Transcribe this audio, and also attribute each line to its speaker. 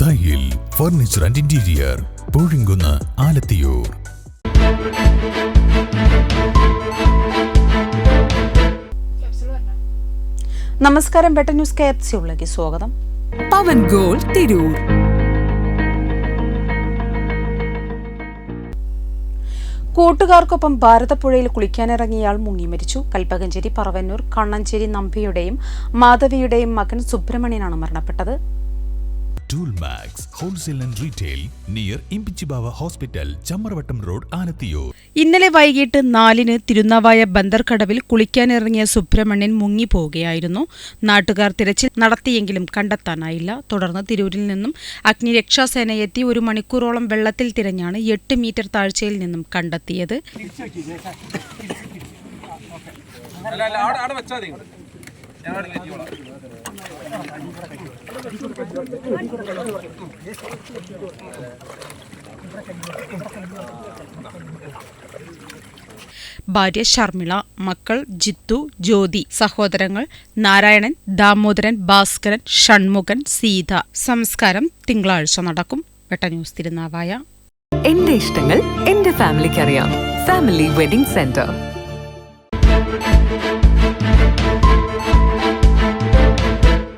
Speaker 1: Thayyil furniture and interior Poozhinkunnu Alathiyur.
Speaker 2: നമസ്കാരം better news K F സിയുള്ളേക്ക് സ്വാഗതം.
Speaker 3: പവൻ goal Tirur.
Speaker 2: കൂട്ടുകാർക്കൊപ്പം ഭാരതപ്പുഴയിൽ കുളിക്കാനിറങ്ങിയയാൾ മുങ്ങി മരിച്ചു. കൽപ്പകഞ്ചേരി പറവന്നൂർ കണ്ണഞ്ചേരി നമ്പിയുടെയും മാധവിയുടെയും മകൻ സുബ്രഹ്മണ്യനാണ് മരണപ്പെട്ടത്.
Speaker 1: Tool max wholesale and retail near Imbichibava hospital Chamaravattam road Alathiyur
Speaker 2: ഇന്നലെ വൈകിട്ട് നാലിന് തിരുനാവായ ബന്ദർക്കടവിൽ കുളിക്കാനിറങ്ങിയ സുബ്രഹ്മണ്യൻ മുങ്ങിപ്പോവുകയായിരുന്നു. നാട്ടുകാർ തിരച്ചിൽ നടത്തിയെങ്കിലും കണ്ടെത്താനായില്ല. തുടർന്ന് തിരൂരിൽ നിന്നും അഗ്നിരക്ഷാസേന എത്തി ഒരു മണിക്കൂറോളം വെള്ളത്തിൽ തിരഞ്ഞാണ് എട്ട് മീറ്റർ താഴ്ചയിൽ നിന്നും കണ്ടെത്തിയത്.
Speaker 4: അല്ല അല്ല അവിടെ അവിടെ വെച്ചാൽ മതി. ഞാൻ അവിടെ കയറ്റിക്കോളാം
Speaker 2: ഭാര്യ ഷർമിള മക്കൾ ജിത്തു ജ്യോതി സഹോദരങ്ങൾ നാരായണൻ ദാമോദരൻ ഭാസ്കരൻ ഷൺമുഖൻ സീത. സംസ്കാരം തിങ്കളാഴ്ച നടക്കും. വെട്ട ന്യൂസ് തിരുനാവായ.
Speaker 3: എന്റെ ഇഷ്ടങ്ങൾ എന്റെ ഫാമിലിക്ക് അറിയാം ഫാമിലി വെഡിംഗ് സെന്റർ.